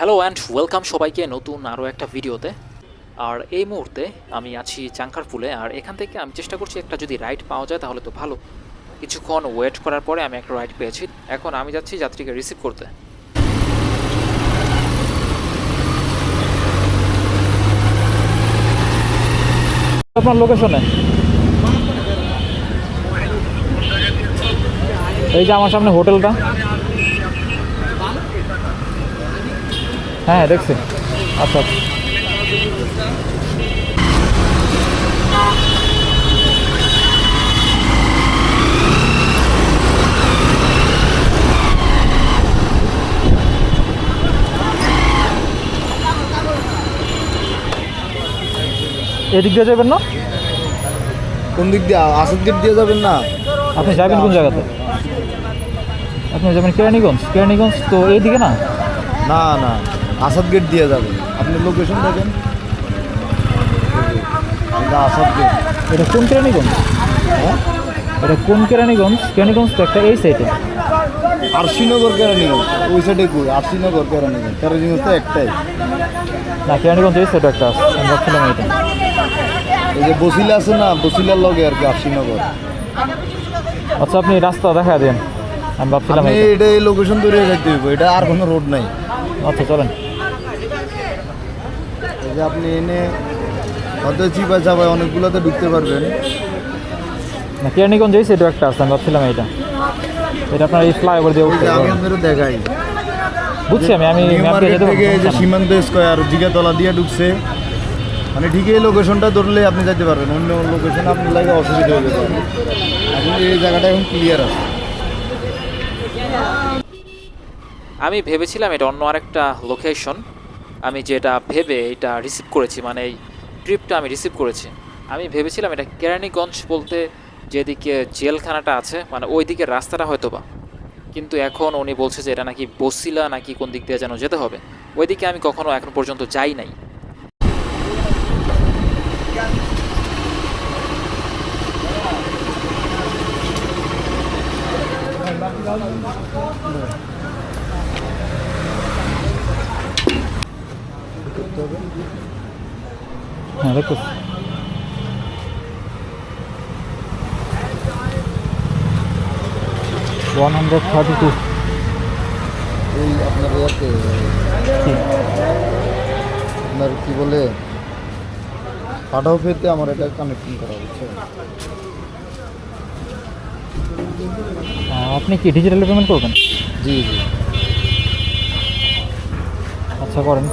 Hello and welcome সবাইকে নতুন আরও একটা ভিডিওতে। আর এই মুহূর্তে আমি আছি চাঙ্কারপুলে আর এখান থেকে আমি চেষ্টা করছি একটা যদি রাইড পাওয়া যায় তাহলে তো ভালো। কিছুক্ষণ ওয়েট করার পরে আমি একটা রাইড পেয়েছি। এখন আমি যাচ্ছি যাত্রীকে রিসিভ করতে। আপনার লোকেশনে এই যে আমার সামনে হোটেলটা। হ্যাঁ দেখছি। আচ্ছা। এদিক দিয়ে যাবেন না? কোন দিক দিয়ে? আসাদ গেট দিয়ে যাবেন না? আপনি যাবেন কোন জায়গাতে? আপনি যাবেন কেরানীগঞ্জ? কেরানীগঞ্জ তো এইদিকে না? না না। আসাদ গেট দিয়ে যাবেন আপনি লোকেশন দেখেন। এটা আসাদ গেট এটা কোন কেরানীগঞ্জ? হ্যাঁ? এটা কোন কেরানীগঞ্জ? কেরানীগঞ্জ তো একটা এই সাইডে আরশিনগর কেরানীগঞ্জ। ওই সাইডে কই? আরশিনগর কেরানীগঞ্জ। কেরানীগঞ্জ তো একটাই। না কেরানীগঞ্জ এই সাইডে একটা আছে। এটা। এই যে বসিলা আছে না বসিলার লগে আর কি আরশিনগর। আচ্ছা আপনি রাস্তা দেখা দেন। আমি ভাবছিলাম এটা এই লোকেশন ধরে যাইতে হইব। এটা আর কোনো রোড নাই। আচ্ছা চলেন। যে আপনি এনে হয়তো চিপা চাপায় অনেকগুলোতে ঢুকতে পারবেন। না কেরানীগঞ্জ এই সাইডে একটা আছে আমি ভাবছিলাম এইটা। এটা আপনার এই ফ্লাইওভার দিয়ে উঠতে আমি আপনাদের দেখাই। বুঝছি আমি আমি থেকে এই যে। সীমান্ত স্কোয়ার জিগাতলা দিয়ে ঢুকছে। মানে ঠিকই এই লোকেশনটা ধরলে আপনি যেতে পারবেন অন্য লোকেশন আপনার লাগে অসুবিধা হয়ে যেতে পারে। এখন এই জায়গাটা এখন ক্লিয়ার আছে। আমি ভেবেছিলাম এটা অন্য আরেকটা লোকেশন আমি যেটা ভেবে এটা রিসিভ করেছি মানে এই ট্রিপটা আমি রিসিভ করেছি। আমি ভেবেছিলাম এটা কেরানীগঞ্জ বলতে যেদিকে জেলখানাটা আছে মানে ওই দিকের রাস্তাটা হয়তো বা কিন্তু এখন উনি বলছে যে এটা নাকি বসিলা নাকি কোন দিক দিয়ে যেন যেতে হবে। ওইদিকে আমি কখনো এখন পর্যন্ত যাই নাই। হ্যাঁ দেখো ওয়ান হান্ড্রেড থার্টি টু ওই আপনার ইয়াতে আপনার কি বলে পাঠাও ফেতে আমার এটা কানেক্টিং করা হচ্ছে আপনি কি ডিজিটাল পেমেন্ট করবেন? জি জি। আচ্ছা করেন।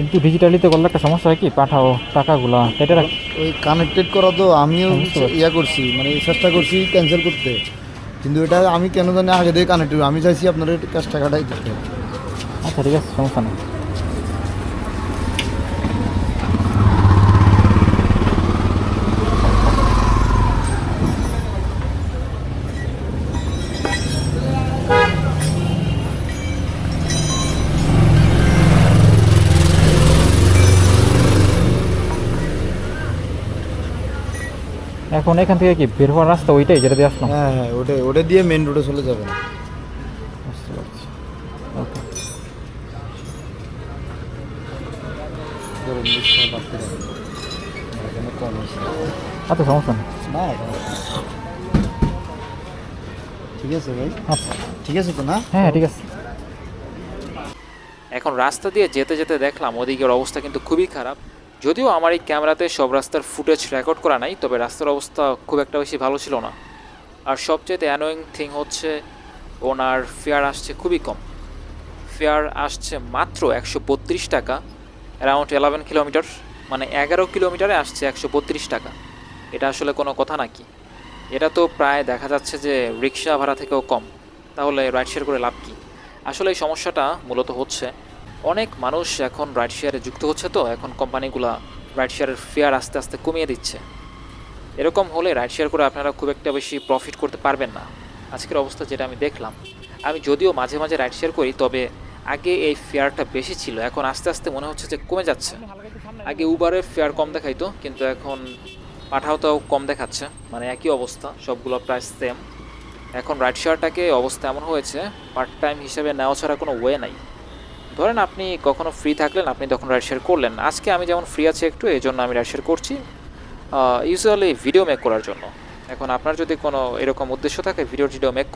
কিন্তু ডিজিটালিতে করলে একটা সমস্যা হয় কি? পাঠাও টাকাগুলা এটা ওই কানেক্টেড করা তো আমিও পারছি। ইয়া করছি মানে চেষ্টা করছি ক্যান্সেল করতে। কিন্তু এটা আমি কেন জানি আগে দিয়ে কানেক্টেড আমি চাইছি আপনার কাজ টাকাটাই দিতে আচ্ছা ঠিক আছে সমস্যা নেই। এখন এখান থেকে কি বের হওয়ার রাস্তা ওইটাই যেটা দিয়ে আসলাম? হ্যাঁ হ্যাঁ ওটাই ওটা দিয়ে মেন রোডে চলে যাবেন। বুঝতে পারছি। ওকে। আচ্ছা সমস্যা নেই। না ঠিক আছে ভাই। আচ্ছা। ঠিক আছে তো না? হ্যাঁ হ্যাঁ ঠিক আছে। এখন রাস্তা দিয়ে যেতে যেতে দেখলাম ওদিকের অবস্থা কিন্তু খুবই খারাপ। যদিও আমার এই ক্যামেরাতে সব রাস্তার ফুটেজ রেকর্ড করা নাই, তবে রাস্তার অবস্থা খুব একটা বেশি ভালো ছিল না। আর সবচেয়ে অ্যানোয়িং থিং হচ্ছে, ওনার ফেয়ার আসছে খুবই কম। ফেয়ার আসছে মাত্র একশো বত্রিশ টাকা অ্যারাউন্ড এলেভেন কিলোমিটার মানে এগারো কিলোমিটারে আসছে একশো বত্রিশ টাকা। এটা আসলে কোনো কথা নাকি? এটা তো প্রায় দেখা যাচ্ছে যে রিক্সা ভাড়া থেকেও কম, তাহলে রাইড শেয়ার করে লাভ কী? আসলে এই সমস্যাটা মূলত হচ্ছে অনেক মানুষ এখন রাইড শেয়ারে যুক্ত হচ্ছে তো, এখন কোম্পানিগুলা রাইড শেয়ারের ফেয়ার আস্তে আস্তে কমিয়ে দিচ্ছে। এরকম হলে রাইড শেয়ার করে আপনারা খুব একটা বেশি প্রফিট করতে পারবেন না। আজকের অবস্থা যেটা আমি দেখলাম, আমি যদিও মাঝে মাঝে রাইড শেয়ার করি, তবে আগে এই ফেয়ারটা বেশি ছিল, এখন আস্তে আস্তে মনে হচ্ছে যে কমে যাচ্ছে। আগে উবারের ফেয়ার কম দেখাইতো, কিন্তু এখন পাঠাওটাও কম দেখাচ্ছে মানে একই অবস্থা, সবগুলো প্রায় সেম এখন রাইড শেয়ারটাকে অবস্থা এমন হয়েছে পার্ট টাইম হিসেবে নেওয়া ছাড়া কোনো ওয়ে নাই। ধরেন আপনি কখনো ফ্রি থাকলেন, আপনি তখন রাইড শেয়ার করলেন। আজকে আমি যেমন ফ্রি আছি একটু এই জন্য আমি রাইড শেয়ার করছি ইউজুয়ালি ভিডিও মেক করার জন্য। এখন আপনার যদি কোনো এরকম উদ্দেশ্য থাকে ভিডিও টিডিও মেক